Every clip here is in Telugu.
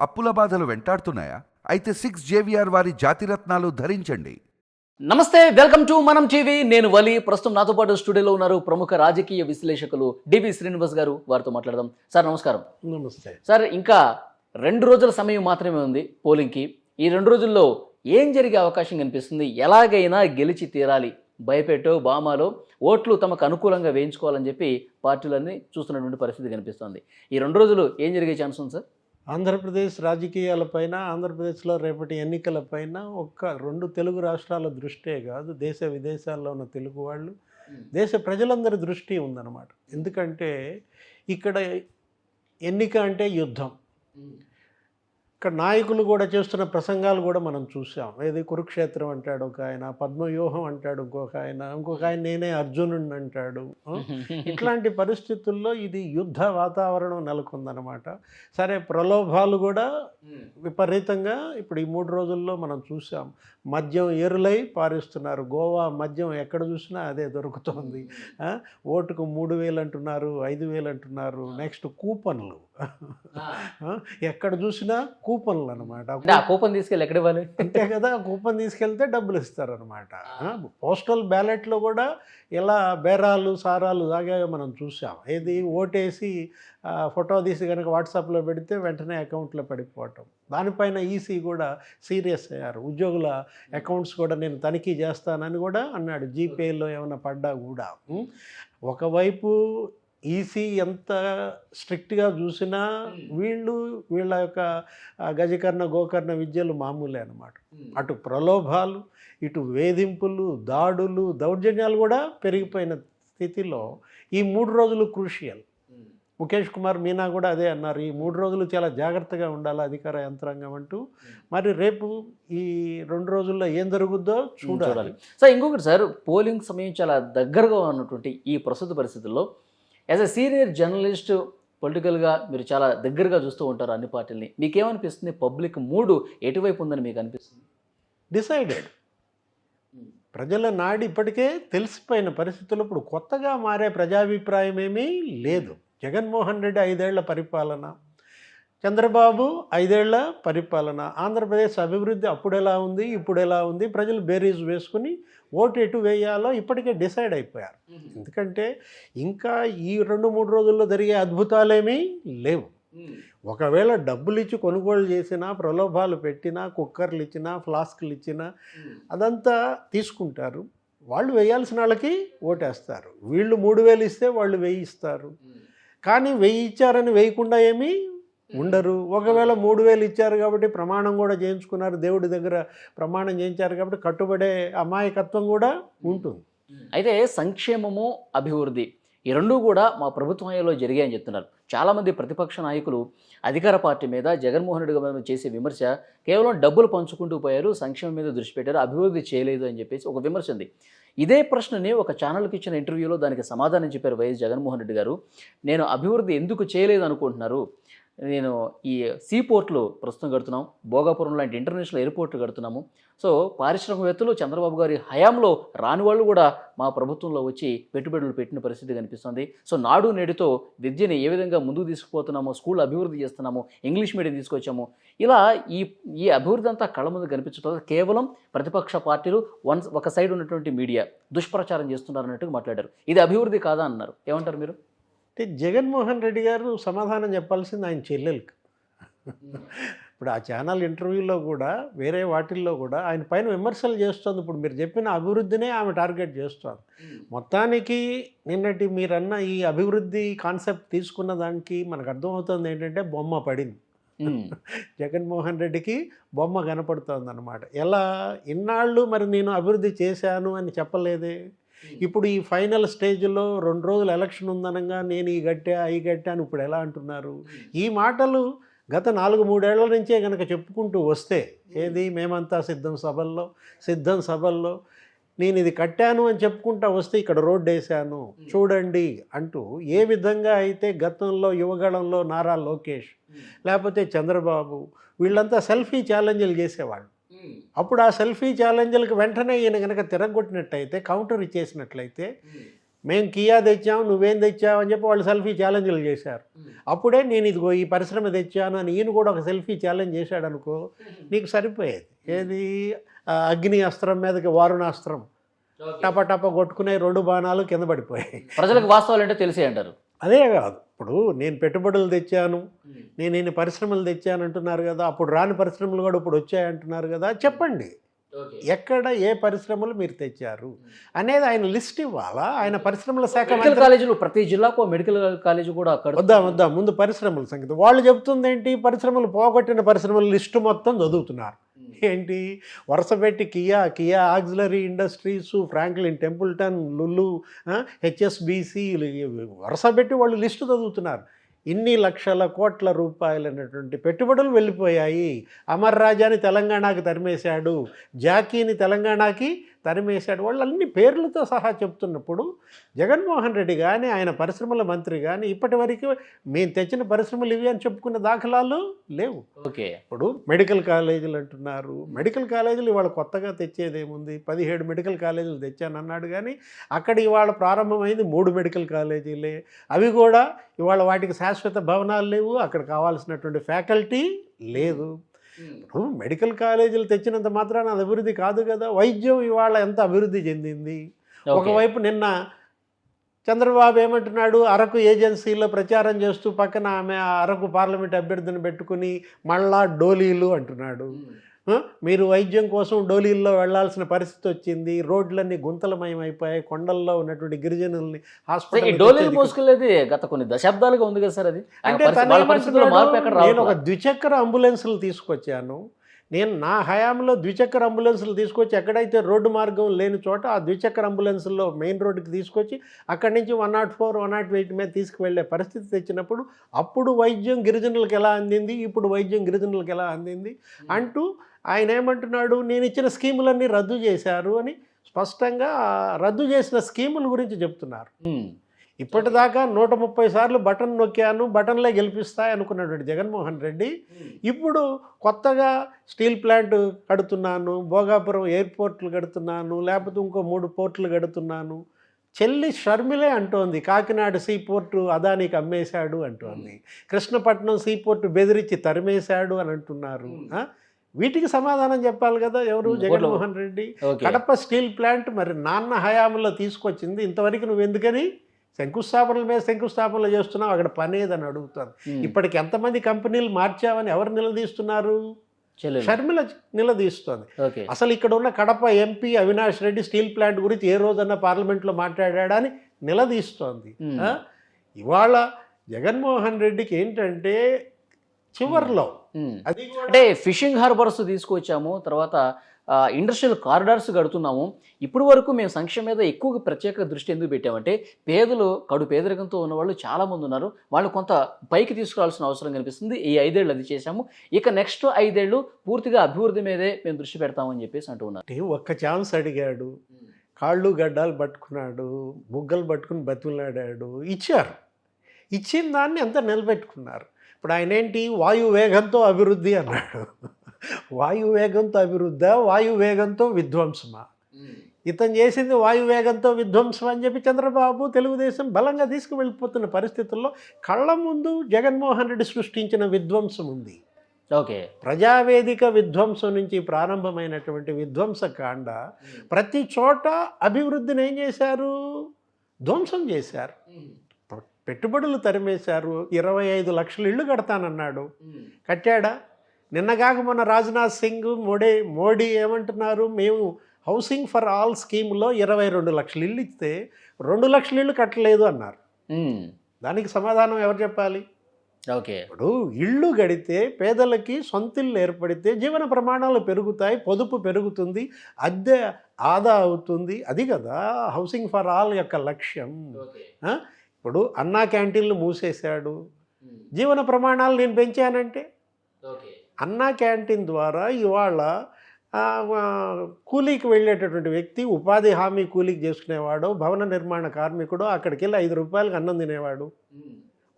అప్పుల బాధలు వెంటాడుతున్నాయా? అయితే సిక్స్ జేవిఆర్ వారి జాతిరత్నాలు ధరించండి. నమస్తే వెల్కమ్ టు మనం టీవీ. నేను వలి. ప్రస్తుతం నాతో పాటు స్టూడియోలో ఉన్నారు ప్రముఖ రాజకీయ విశ్లేషకులు డివి శ్రీనివాస్ గారు. వారితో మాట్లాడదాం. సార్ నమస్కారం. నమస్తే. సార్ ఇంకా రెండు రోజుల సమయం మాత్రమే ఉంది పోలింగ్కి. ఈ రెండు రోజుల్లో ఏం జరిగే అవకాశం కనిపిస్తుంది? ఎలాగైనా గెలిచి తీరాలి. భయపెట్టో బామాలో ఓట్లు తమకు అనుకూలంగా వేయించుకోవాలని చెప్పి పార్టీలన్నీ చూస్తున్నటువంటి పరిస్థితి కనిపిస్తుంది. ఈ రెండు రోజులు ఏం జరిగే ఛాన్స్ ఉంది సార్? ఆంధ్రప్రదేశ్ రాజకీయాలపైన ఆంధ్రప్రదేశ్లో రేపటి ఎన్నికలపైన ఒక్క రెండు తెలుగు రాష్ట్రాల దృష్టే కాదు దేశ విదేశాల్లో ఉన్న తెలుగు వాళ్ళు దేశ ప్రజలందరి దృష్టి ఉందన్నమాట. ఎందుకంటే ఇక్కడ ఎన్నిక అంటే యుద్ధం. ఇక్కడ నాయకులు కూడా చేస్తున్న ప్రసంగాలు కూడా మనం చూసాం. ఏది కురుక్షేత్రం అంటాడు ఒక ఆయన పద్మవ్యూహం అంటాడు ఇంకొక ఆయన ఇంకొక ఆయన నేనే అర్జునుడిని అంటాడు? ఇట్లాంటి పరిస్థితుల్లో ఇది యుద్ధ వాతావరణం నెలకొందనమాట సరే ప్రలోభాలు కూడా విపరీతంగా ఇప్పుడు ఈ మూడు రోజుల్లో మనం చూసాం. మద్యం ఎరులై పారిస్తున్నారు. గోవా మద్యం ఎక్కడ చూసినా అదే దొరుకుతోంది? ఓటుకు మూడు వేలు అంటున్నారు ఐదు వేలు అంటున్నారు. నెక్స్ట్ కూపన్లు? ఎక్కడ చూసినా కూపన్లు అనమాట కూపన్ తీసుకెళ్ళి ఎక్కడ ఇవ్వాలి? అంతే కదా కూపన్ తీసుకెళ్తే డబ్బులు ఇస్తారనమాట పోస్టల్ బ్యాలెట్లో కూడా ఎలా బేరాలు సారాలు సాగాయో మనం చూసాం ఏది ఓటేసి ఫోటో తీసి కనుక వాట్సాప్లో పెడితే వెంటనే అకౌంట్లో పడిపోవటం. దానిపైన ఈసీ కూడా సీరియస్ అయ్యారు. ఉద్యోగుల అకౌంట్స్ కూడా నేను తనిఖీ చేస్తానని కూడా అన్నాడు. జీపేలో ఏమైనా పడ్డా కూడా? ఒకవైపు ఈసీ ఎంత స్ట్రిక్ట్గా చూసినా వీళ్ళు వీళ్ళ యొక్క గజకర్ణ గోకర్ణ విద్యలు మామూలే అన్నమాట. అటు ప్రలోభాలు ఇటు వేధింపులు దాడులు దౌర్జన్యాలు కూడా పెరిగిపోయిన స్థితిలో ఈ మూడు రోజులు క్రూషియల్. ముఖేష్ కుమార్ మీనా కూడా అదే అన్నారు. ఈ మూడు రోజులు చాలా జాగ్రత్తగా ఉండాలి అధికార యంత్రాంగం అంటూ. మరి రేపు ఈ రెండు రోజుల్లో ఏం జరుగుద్దో చూడాలి. చూడాలి. సార్ ఇంకొకటి సార్ పోలింగ్ సమయం చాలా దగ్గరగా ఉన్నటువంటి ఈ ప్రస్తుత పరిస్థితుల్లో యాజ్ అ సీనియర్ జర్నలిస్ట్ పొలిటికల్గా మీరు చాలా దగ్గరగా చూస్తూ ఉంటారు అన్ని పార్టీలని. మీకేమనిపిస్తుంది? పబ్లిక్ మూడు ఎటువైపు ఉందని మీకు అనిపిస్తుంది? డిసైడెడ్ ప్రజల నాడు ఇప్పటికే తెలిసిపోయిన పరిస్థితులు ఇప్పుడు కొత్తగా మారే ప్రజాభిప్రాయం ఏమీ లేదు. జగన్మోహన్ రెడ్డి ఐదేళ్ళ పరిపాలన. చంద్రబాబు ఐదేళ్ళ పరిపాలన. ఆంధ్రప్రదేశ్ అభివృద్ధి అప్పుడు ఎలా ఉంది ఇప్పుడు ఎలా ఉంది? ప్రజలు బేరీజ్ వేసుకుని ఓటు ఎటు వేయాలో ఇప్పటికే డిసైడ్ అయిపోయారు. ఎందుకంటే ఇంకా ఈ రెండు మూడు రోజుల్లో జరిగే అద్భుతాలేమీ లేవు. ఒకవేళ డబ్బులు ఇచ్చి కొనుగోలు చేసినా ప్రలోభాలు పెట్టినా కుక్కర్లు ఇచ్చినా ఫ్లాస్క్లు ఇచ్చినా అదంతా తీసుకుంటారు. వాళ్ళు వేయాల్సిన వాళ్ళకి ఓటేస్తారు. వీళ్ళు మూడు వేలు ఇస్తే వాళ్ళు వెయ్యి ఇస్తారు కానీ వెయ్యి ఇచ్చారని వేయకుండా ఏమీ ఉండరు. ఒకవేళ మూడు వేలు ఇచ్చారు కాబట్టి ప్రమాణం కూడా చేయించుకున్నారు. దేవుడి దగ్గర ప్రమాణం చేయించారు కాబట్టి కట్టుబడే అమాయకత్వం కూడా ఉంటుంది. అయితే సంక్షేమము అభివృద్ధి ఈ రెండు కూడా మా ప్రభుత్వ హయాంలో జరిగాయని చెప్తున్నారు. చాలామంది ప్రతిపక్ష నాయకులు అధికార పార్టీ మీద జగన్మోహన్ రెడ్డి గారి చేసే విమర్శ కేవలం డబ్బులు పంచుకుంటూ పోయారు సంక్షేమం మీద దృష్టి పెట్టారు అభివృద్ధి చేయలేదు అని చెప్పేసి ఒక విమర్శ ఉంది. ఇదే ప్రశ్నని ఒక ఛానల్కి ఇచ్చిన ఇంటర్వ్యూలో దానికి సమాధానం చెప్పారు వైఎస్ జగన్మోహన్ రెడ్డి గారు. నేను అభివృద్ధి ఎందుకు చేయలేదు అనుకుంటున్నారు? నేను ఈ సీ పోర్ట్లు ప్రస్తుతం కడుతున్నాం. భోగాపురం లాంటి ఇంటర్నేషనల్ ఎయిర్పోర్ట్లు కడుతున్నాము. సో పారిశ్రామికవేత్తలు చంద్రబాబు గారి హయాంలో రాని వాళ్ళు కూడా మా ప్రభుత్వంలో వచ్చి పెట్టుబడులు పెట్టిన పరిస్థితి కనిపిస్తుంది. సో నాడు నేడుతో విద్యని ఏ విధంగా ముందుకు తీసుకుపోతున్నామో స్కూల్ అభివృద్ధి చేస్తున్నాము ఇంగ్లీష్ మీడియం తీసుకొచ్చాము ఇలా ఈ ఈ అభివృద్ధి అంతా కళ్ళ ముందు కనిపించడం కేవలం ప్రతిపక్ష పార్టీలు వన్ ఒక సైడ్ ఉన్నటువంటి మీడియా దుష్ప్రచారం చేస్తున్నారు అన్నట్టుగా మాట్లాడారు. ఇది అభివృద్ధి కాదా అన్నారు. ఏమంటారు మీరు? అంటే జగన్మోహన్ రెడ్డి గారు సమాధానం చెప్పాల్సింది ఆయన చెల్లెలకి. ఇప్పుడు ఆ ఛానల్ ఇంటర్వ్యూలో కూడా వేరే వాటిల్లో కూడా ఆయన పైన విమర్శలు చేస్తుంది. ఇప్పుడు మీరు చెప్పిన అభివృద్ధినే ఆమె టార్గెట్ చేస్తుంది. మొత్తానికి నిన్నటి మీరన్న ఈ అభివృద్ధి కాన్సెప్ట్ తీసుకున్న దానికి మనకు అర్థమవుతుంది ఏంటంటే బొమ్మ పడింది. ఉమ్. జగన్మోహన్ రెడ్డికి బొమ్మ కనపడుతోంది అనమాట ఎలా ఇన్నాళ్ళు మరి నేను అభివృద్ధి చేశాను అని చెప్పలేదే? ఇప్పుడు ఈ ఫైనల్ స్టేజ్లో రెండు రోజులు ఎలక్షన్ ఉందనగా నేను ఈ గట్టా ఈ గట్టా అని ఇప్పుడు ఎలా అంటున్నారు? ఈ మాటలు గత నాలుగు మూడేళ్ళ నుంచే కనుక చెప్పుకుంటూ వస్తే ఏది మేమంతా సిద్ధం సభల్లో సిద్ధం సభల్లో నేను ఇది కట్టాను అని చెప్పుకుంటా వస్తే ఇక్కడ రోడ్డు వేసాను చూడండి అంటూ ఏ విధంగా అయితే గతంలో యువగళంలో నారా లోకేష్ లేకపోతే చంద్రబాబు వీళ్ళంతా సెల్ఫీ ఛాలెంజ్లు చేసేవాళ్ళు. అప్పుడు ఆ సెల్ఫీ ఛాలెంజ్లకు వెంటనే ఈయన కనుక తిరగొట్టినట్టయితే కౌంటర్ ఇచ్చేసినట్లయితే మేము కియా తెచ్చాం నువ్వేం తెచ్చావు అని చెప్పి వాళ్ళు సెల్ఫీ ఛాలెంజ్లు చేశారు. అప్పుడే నేను ఇదిగో ఈ పరిశ్రమ తెచ్చాను అని ఈయన కూడా ఒక సెల్ఫీ ఛాలెంజ్ చేశాడు అనుకో నీకు సరిపోయేది. ఏది? అగ్ని అస్త్రం మీదకి వారుణాస్త్రం. టప టప కొట్టుకునే రెండు బాణాలు కింద పడిపోయాయి. ప్రజలకు వాస్తవాలు అంటే తెలిసే అంటారు అదే కాదు. ఇప్పుడు నేను పెట్టుబడులు తెచ్చాను నేను ఇన్ని పరిశ్రమలు తెచ్చాను అంటున్నారు కదా అప్పుడు రాని పరిశ్రమలు కూడా ఇప్పుడు వచ్చాయంటున్నారు కదా చెప్పండి. ఎక్కడ ఏ పరిశ్రమలు మీరు తెచ్చారు? అనేది ఆయన లిస్ట్ ఇవ్వాలా? ఆయన పరిశ్రమల శాఖ మెడికల్ కాలేజీలు ప్రతి జిల్లాకు మెడికల్ కాలేజీ కూడా అక్కడ వద్దాం వద్దాం ముందు పరిశ్రమల సంగతి. వాళ్ళు చెప్తుంది ఏంటి పరిశ్రమలు పోగొట్టిన పరిశ్రమల లిస్టు మొత్తం చదువుతున్నారు. ఏంటి? వరుసపెట్టి Kia Kia auxiliary industries Franklin Templeton Lulu HSBC వరుస పెట్టి వాళ్ళు లిస్టు చదువుతున్నారు. ఇన్ని లక్షల కోట్ల రూపాయలైనటువంటి పెట్టుబడులు వెళ్ళిపోయాయి. అమర్ రాజాని తెలంగాణకి తరిమేశాడు. జాకీని తెలంగాణకి తరిమేశాడు. వాళ్ళు అన్ని పేర్లతో సహా చెప్తున్నప్పుడు జగన్మోహన్ రెడ్డి కానీ ఆయన పరిశ్రమల మంత్రి కానీ ఇప్పటి వరకు మేము తెచ్చిన పరిశ్రమలు ఇవి అని చెప్పుకున్న దాఖలాలు లేవు. ఓకే. ఇప్పుడు మెడికల్ కాలేజీలు అంటున్నారు. మెడికల్ కాలేజీలు ఇవాళ కొత్తగా తెచ్చేది ఏముంది? పదిహేడు మెడికల్ కాలేజీలు తెచ్చాను అన్నాడు కానీ అక్కడ ఇవాళ ప్రారంభమైంది మూడు మెడికల్ కాలేజీలే. అవి కూడా ఇవాళ వాటికి శాశ్వత భవనాలు లేవు. అక్కడ కావాల్సినటువంటి ఫ్యాకల్టీ లేదు. ఇప్పుడు మెడికల్ కాలేజీలు తెచ్చినంత మాత్రాన అది అభివృద్ధి కాదు కదా. వైద్యం ఇవాళ ఎంత అభివృద్ధి చెందింది? ఒకవైపు నిన్న చంద్రబాబు ఏమంటున్నాడు అరకు ఏజెన్సీలో ప్రచారం చేస్తూ పక్కన ఆమె ఆ అరకు పార్లమెంట్ అభ్యర్థిని పెట్టుకుని మళ్ళా డోలీలు అంటున్నాడు? మీరు వైద్యం కోసం డోలీల్లో వెళ్ళాల్సిన పరిస్థితి వచ్చింది. రోడ్లన్నీ గుంతలమయం అయిపోయాయి. కొండల్లో ఉన్నటువంటి గిరిజనుల్ని హాస్పిటల్ డోలీలు మోసుకెళ్ళేది గత కొన్ని దశాబ్దాలుగా ఉంది కదా సార్ అది? అంటే నేను ఒక ద్విచక్ర అంబులెన్సులు తీసుకొచ్చాను. నేను నా హయాంలో ద్విచక్ర అంబులెన్సులు తీసుకొచ్చి ఎక్కడైతే రోడ్డు మార్గం లేని చోట ఆ ద్విచక్ర అంబులెన్సుల్లో మెయిన్ రోడ్డుకి తీసుకొచ్చి అక్కడి నుంచి one nought four one nought eight మీద తీసుకువెళ్ళే పరిస్థితి తెచ్చినప్పుడు అప్పుడు వైద్యం గిరిజనులకు ఎలా అందింది? ఇప్పుడు వైద్యం గిరిజనులకు ఎలా అందింది? అంటూ ఆయన ఏమంటున్నాడు నేను ఇచ్చిన స్కీములన్నీ రద్దు చేశారు అని స్పష్టంగా రద్దు చేసిన స్కీముల గురించి చెప్తున్నారు. ఇప్పటిదాకా నూట ముప్పై సార్లు బటన్ నొక్కాను బటన్లే గెలిపిస్తాయి అనుకున్నటువంటి జగన్మోహన్ రెడ్డి ఇప్పుడు కొత్తగా స్టీల్ ప్లాంట్ కడుతున్నాను భోగాపురం ఎయిర్పోర్ట్లు కడుతున్నాను లేకపోతే ఇంకో మూడు పోర్ట్లు కడుతున్నాను. చెల్లి షర్మిలే అంటోంది కాకినాడ సీ పోర్టు అదానికి అమ్మేశాడు అంటోంది. కృష్ణపట్నం సీ పోర్టు బెదిరించి తరిమేశాడు అని అంటున్నారు. ఆ? వీటికి సమాధానం చెప్పాలి కదా ఎవరు జగన్మోహన్ రెడ్డి? కడప స్టీల్ ప్లాంట్ మరి నాన్న హయాంలో తీసుకొచ్చింది ఇంతవరకు నువ్వు ఎందుకని శంకుస్థాపనల మీద శంకుస్థాపనలు చేస్తున్నావు అక్కడ పని ఏదని అడుగుతాను. ఇప్పటికి ఎంతమంది కంపెనీలు మార్చావని ఎవరు నిలదీస్తున్నారు? షర్మిల నిలదీస్తుంది. అసలు ఇక్కడ ఉన్న Kadapa MP Avinash Reddy steel plant గురించి ఏ రోజన్నా పార్లమెంట్లో మాట్లాడా అని నిలదీస్తోంది? ఇవాళ జగన్మోహన్ రెడ్డికి ఏంటంటే చివర్లో. అది అంటే ఫిషింగ్ హార్బర్స్ తీసుకొచ్చాము తర్వాత ఇండస్ట్రియల్ కారిడార్స్ కడుతున్నాము. ఇప్పటి వరకు మేము సంక్షేమ మీద ఎక్కువ ప్రత్యేక దృష్టి ఎందుకు పెట్టామంటే పేదలు కడు పేదరికంతో ఉన్నవాళ్ళు చాలామంది ఉన్నారు. వాళ్ళు కొంత పైకి తీసుకురావాల్సిన అవసరం కనిపిస్తుంది. ఈ ఐదేళ్ళు అది చేశాము. ఇక నెక్స్ట్ ఐదేళ్ళు పూర్తిగా అభివృద్ధి మీదే మేము దృష్టి పెడతామని చెప్పేసి అంటూ ఉన్నారు. ఒక్క ఛాన్స్ అడిగాడు. కాళ్ళు గడ్డాలు పట్టుకున్నాడు. బుగ్గలు పట్టుకుని బతులాడాడు ఇచ్చారు. ఇచ్చిన దాన్ని అంతా నిలబెట్టుకున్నారు. ఇప్పుడు ఆయన ఏంటి? వాయు వేగంతో అభివృద్ధి అన్నాడు. వాయు వేగంతో అభివృద్ధి వాయు వేగంతో విధ్వంసమా ఇతను చేసింది వాయు వేగంతో విధ్వంసం అని చెప్పి చంద్రబాబు తెలుగుదేశం బలంగా తీసుకువెళ్ళిపోతున్న పరిస్థితుల్లో కళ్ళ ముందు జగన్మోహన్ రెడ్డి సృష్టించిన విధ్వంసం ఉంది. ఓకే. ప్రజావేదిక విధ్వంసం నుంచి ప్రారంభమైనటువంటి విధ్వంసకాండ ప్రతి చోట అభివృద్ధిని ఏం చేశారు? ధ్వంసం చేశారు. పెట్టుబడులు తరిమేశారు. ఇరవై ఐదు లక్షలు ఇళ్ళు కడతానన్నాడు. కట్టాడా? నిన్నగాక మొన్న రాజ్నాథ్ సింగ్ మోడీ మోడీ ఏమంటున్నారు? మేము హౌసింగ్ ఫర్ ఆల్ స్కీమ్లో ఇరవై రెండు లక్షలు ఇళ్ళు ఇస్తే రెండు లక్షల ఇళ్ళు కట్టలేదు అన్నారు. దానికి సమాధానం ఎవరు చెప్పాలి? ఓకే. ఇప్పుడు ఇళ్ళు గడితే పేదలకి సొంతిల్లు ఏర్పడితే జీవన ప్రమాణాలు పెరుగుతాయి పొదుపు పెరుగుతుంది అద్దె ఆదా అవుతుంది. అది కదా హౌసింగ్ ఫర్ ఆల్ యొక్క లక్ష్యం? ఇప్పుడు అన్నా క్యాంటీన్లు మూసేశాడు. జీవన ప్రమాణాలు నేను పెంచానంటే? ఓకే. అన్నా క్యాంటీన్ ద్వారా ఇవాళ కూలీకి వెళ్ళేటటువంటి వ్యక్తి ఉపాధి హామీ కూలీకి చేసుకునేవాడు భవన నిర్మాణ కార్మికుడు అక్కడికి వెళ్ళి ఐదు రూపాయలకు అన్నం తినేవాడు.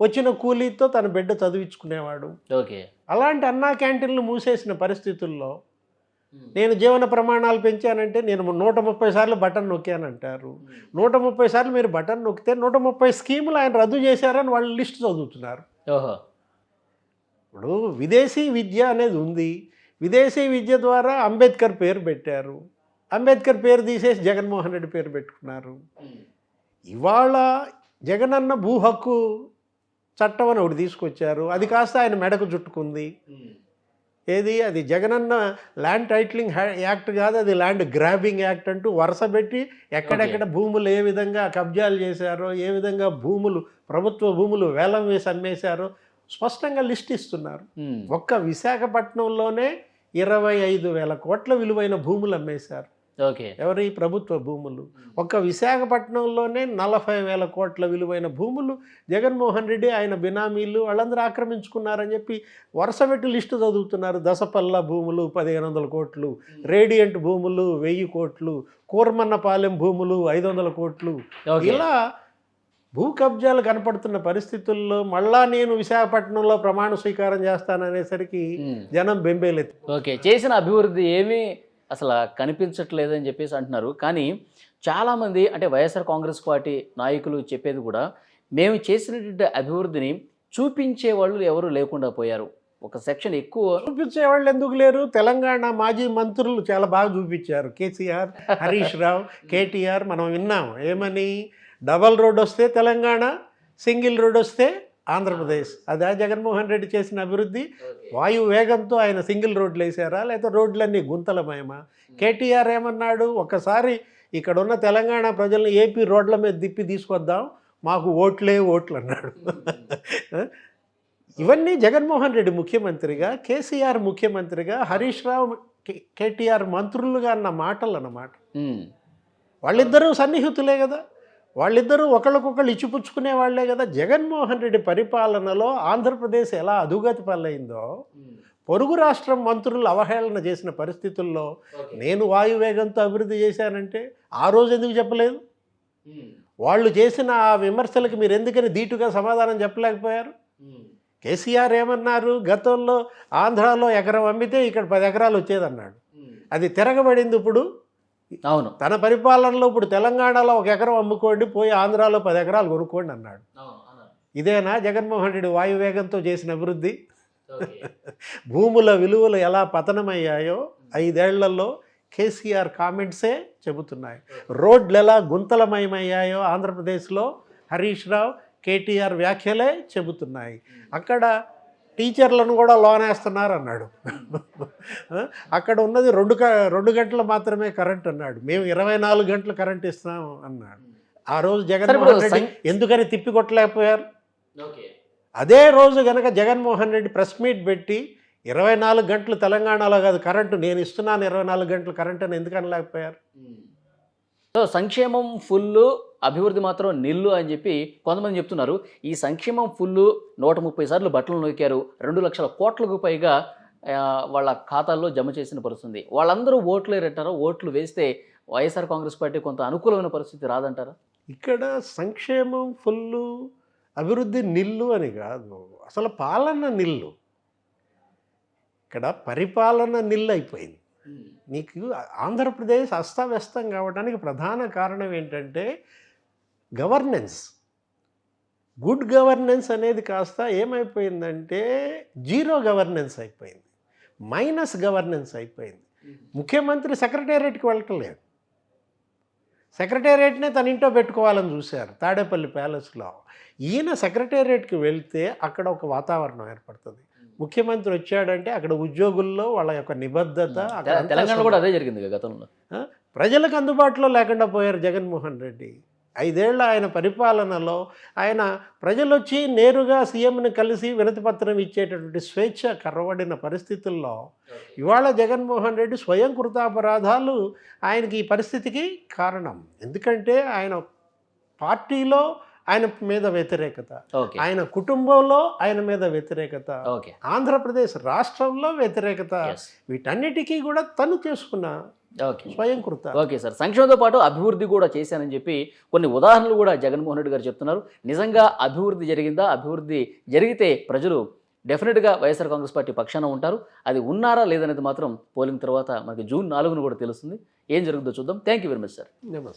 వచ్చిన కూలీతో తన బిడ్డ చదివించుకునేవాడు. ఓకే. అలాంటి అన్నా క్యాంటీన్లు మూసేసిన పరిస్థితుల్లో నేను జీవన ప్రమాణాలు పెంచానంటే నేను నూట ముప్పై సార్లు బటన్ నొక్కానంటారు. నూట ముప్పై సార్లు మీరు బటన్ నొక్కితే నూట ముప్పై స్కీములు ఆయన రద్దు చేశారని వాళ్ళు లిస్ట్ చదువుతున్నారు. ఓహో. ఇప్పుడు విదేశీ విద్య అనేది ఉంది. విదేశీ విద్య ద్వారా అంబేద్కర్ పేరు పెట్టారు. అంబేద్కర్ పేరు తీసేసి జగన్మోహన్ రెడ్డి పేరు పెట్టుకున్నారు. ఇవాళ జగనన్న భూ హక్కు చట్టం అని ఒకటి తీసుకొచ్చారు. అది కాస్త ఆయన మెడకు చుట్టుకుంది. ఏది? అది జగనన్న ల్యాండ్ టైటిలింగ్ యాక్ట్ కాదు. అది ల్యాండ్ గ్రాబింగ్ యాక్ట్ అంటూ వరుస పెట్టి ఎక్కడెక్కడ భూములు ఏ విధంగా కబ్జాలు చేశారో ఏ విధంగా భూములు ప్రభుత్వ భూములు వేలం వేసి అమ్మేశారో స్పష్టంగా లిస్ట్ ఇస్తున్నారు. ఒక్క విశాఖపట్నంలోనే ఇరవై ఐదు వేల కోట్ల విలువైన భూములు అమ్మేశారు. ఓకే. ఎవరి ప్రభుత్వ భూములు? ఒక్క విశాఖపట్నంలోనే నలభై వేల కోట్ల విలువైన భూములు జగన్మోహన్ రెడ్డి ఆయన బినామీలు వాళ్ళందరూ ఆక్రమించుకున్నారని చెప్పి వరుస పెట్టి లిస్టు చదువుతున్నారు. దసపల్ల భూములు పదిహేను వందల కోట్లు రేడియంట్ భూములు వెయ్యి కోట్లు కూర్మన్నపాలెం భూములు ఐదు వందల కోట్లు. ఇలా భూ కబ్జాలు కనపడుతున్న పరిస్థితుల్లో మళ్ళా నేను విశాఖపట్నంలో ప్రమాణ స్వీకారం చేస్తాననేసరికి. జనం బెంబేలెత్తి ఓకే చేసిన అభివృద్ధి ఏమీ అసలు కనిపించట్లేదని చెప్పేసి అంటున్నారు. కానీ చాలామంది అంటే వైఎస్ఆర్ కాంగ్రెస్ పార్టీ నాయకులు చెప్పేది కూడా మేము చేసినటువంటి అభివృద్ధిని చూపించే వాళ్ళు ఎవరు లేకుండా పోయారు. ఒక సెక్షన్ ఎక్కువ చూపించే వాళ్ళు ఎందుకు లేరు? తెలంగాణ మాజీ మంత్రులు చాలా బాగా చూపించారు. కేసీఆర్ హరీష్ రావు కేటీఆర్ మనం విన్నాం. ఏమని? డబల్ రోడ్ వస్తే తెలంగాణ సింగిల్ రోడ్ వస్తే ఆంధ్రప్రదేశ్. అదే జగన్మోహన్ రెడ్డి చేసిన అభివృద్ధి. వాయు వేగంతో ఆయన సింగిల్ రోడ్లు వేసారా లేకపోతే రోడ్లన్నీ గుంతలమయమా? కేటీఆర్ ఏమన్నాడు? ఒకసారి ఇక్కడ ఉన్న తెలంగాణ ప్రజల్ని ఏపీ రోడ్ల మీద తిప్పి తీసుకొద్దాం. మాకు ఓట్లే ఓట్లు అన్నాడు. ఇవన్నీ జగన్మోహన్ రెడ్డి ముఖ్యమంత్రిగా కేసీఆర్ ముఖ్యమంత్రిగా హరీష్ రావు కేటీఆర్ మంత్రులుగా అన్న మాటలు అన్నమాట. ఉమ్. వాళ్ళిద్దరూ సన్నిహితులే కదా. వాళ్ళిద్దరూ ఒకళ్ళకొకళ్ళు ఇచ్చిపుచ్చుకునే వాళ్ళే కదా. జగన్మోహన్ రెడ్డి పరిపాలనలో ఆంధ్రప్రదేశ్ ఎలా అధుగతి పాలైందో పొరుగు రాష్ట్రం మంత్రులు అవహేళన చేసిన పరిస్థితుల్లో నేను వాయువేగంతో అభివృద్ధి చేశానంటే ఆ రోజు ఎందుకు చెప్పలేదు? వాళ్ళు చేసిన ఆ విమర్శలకు మీరు ఎందుకని ధీటుగా సమాధానం చెప్పలేకపోయారు? కేసీఆర్ ఏమన్నారు? గతంలో ఆంధ్రాలో ఎకరం అమ్మితే ఇక్కడ పది ఎకరాలు వచ్చేదన్నాడు. అది తిరగబడింది ఇప్పుడు అవును. తన పరిపాలనలో ఇప్పుడు తెలంగాణలో ఒక ఎకరం అమ్ముకోండి పోయి ఆంధ్రాలో పది ఎకరాలు కొనుక్కోండి అన్నాడు. ఇదేనా? జగన్మోహన్ రెడ్డి వాయువేగంతో చేసిన అభివృద్ధి. భూముల విలువలు ఎలా పతనమయ్యాయో ఐదేళ్ళలో కేసీఆర్ కామెంట్సే చెబుతున్నాయి. రోడ్లు ఎలా గుంతలమయమయ్యాయో ఆంధ్రప్రదేశ్లో హరీష్ రావు కేటీఆర్ వ్యాఖ్యలే చెబుతున్నాయి. అక్కడ టీచర్లను కూడా లోనేస్తున్నారు అన్నాడు. అక్కడ ఉన్నది రెండు రెండు గంటలు మాత్రమే కరెంట్ అన్నాడు. మేము ఇరవై నాలుగు గంటలు కరెంట్ ఇస్తాం అన్నాడు. ఆ రోజు జగన్మోహన్ రెడ్డి ఎందుకని తిప్పికొట్టలేకపోయారు? అదే రోజు గనక జగన్మోహన్ రెడ్డి ప్రెస్ మీట్ పెట్టి ఇరవై నాలుగు గంటలు తెలంగాణలో కాదు కరెంటు నేను ఇస్తున్నాను ఇరవై నాలుగు గంటలు కరెంట్ అని ఎందుకు అనలేకపోయారు? సో సంక్షేమం ఫుల్ అభివృద్ధి మాత్రం నిల్లు అని చెప్పి కొంతమంది చెప్తున్నారు. ఈ సంక్షేమం ఫుల్ నూట ముప్పై సార్లు బట్టలు నొక్కారు. రెండు లక్షల కోట్లకు పైగా వాళ్ళ ఖాతాల్లో జమ చేసిన పరిస్థితి వాళ్ళందరూ ఓట్లు వేరంటారా ఓట్లు వేస్తే వైఎస్ఆర్ కాంగ్రెస్ పార్టీ కొంత అనుకూలమైన పరిస్థితి రాదంటారా? ఇక్కడ సంక్షేమం ఫుల్లు అభివృద్ధి నిల్లు అని కాదు. అసలు పాలన నిల్లు. ఇక్కడ పరిపాలన నిల్లు అయిపోయింది. నీకు ఆంధ్రప్రదేశ్ అస్తవ్యస్తం కావడానికి ప్రధాన కారణం ఏంటంటే గవర్నెన్స్. గుడ్ గవర్నెన్స్ అనేది కాస్త ఏమైపోయిందంటే జీరో గవర్నెన్స్ అయిపోయింది. మైనస్ గవర్నెన్స్ అయిపోయింది. ముఖ్యమంత్రి సెక్రటేరియట్కి వెళ్ళట్లేదు. సెక్రటేరియట్నే తన ఇంట్లో పెట్టుకోవాలని చూశారు తాడేపల్లి ప్యాలెస్లో. ఈయన సెక్రటేరియట్కి వెళ్తే అక్కడ ఒక వాతావరణం ఏర్పడుతుంది. ముఖ్యమంత్రి వచ్చాడంటే అక్కడ ఉద్యోగుల్లో వాళ్ళ యొక్క నిబద్ధత తెలంగాణలో కూడా అదే జరిగింది గతంలో? ప్రజలకు అందుబాటులో లేకుండా పోయారు జగన్మోహన్ రెడ్డి. ఐదేళ్ళ ఆయన పరిపాలనలో ఆయన ప్రజలు వచ్చి నేరుగా సీఎంని కలిసి వినతిపత్రం ఇచ్చేటటువంటి స్వేచ్ఛ కర్రబడిన పరిస్థితుల్లో ఇవాళ జగన్మోహన్ రెడ్డి స్వయం కృతాపరాధాలు ఆయనకి ఈ పరిస్థితికి కారణం. ఎందుకంటే ఆయన పార్టీలో ఆయన మీద వ్యతిరేకత. ఓకే. ఆయన కుటుంబంలో ఆయన మీద వ్యతిరేకత. ఆంధ్రప్రదేశ్ రాష్ట్రంలో వ్యతిరేకత. వీటన్నిటికీ కూడా తను చేసుకున్న ఓకే. స్వయం కృత ఓకే సార్. సంక్షేమంతో పాటు అభివృద్ధి కూడా చేశానని చెప్పి కొన్ని ఉదాహరణలు కూడా జగన్మోహన్ రెడ్డి గారు చెప్తున్నారు. నిజంగా అభివృద్ధి జరిగిందా? అభివృద్ధి జరిగితే ప్రజలు డెఫినెట్గా వైఎస్ఆర్ కాంగ్రెస్ పార్టీ పక్షాన ఉంటారు. అది ఉన్నారా లేదనేది మాత్రం పోలింగ్ తర్వాత మనకి జూన్ నాలుగును కూడా తెలుస్తుంది. ఏం జరుగుతుందో చూద్దాం. Thank you very much sir నమస్తే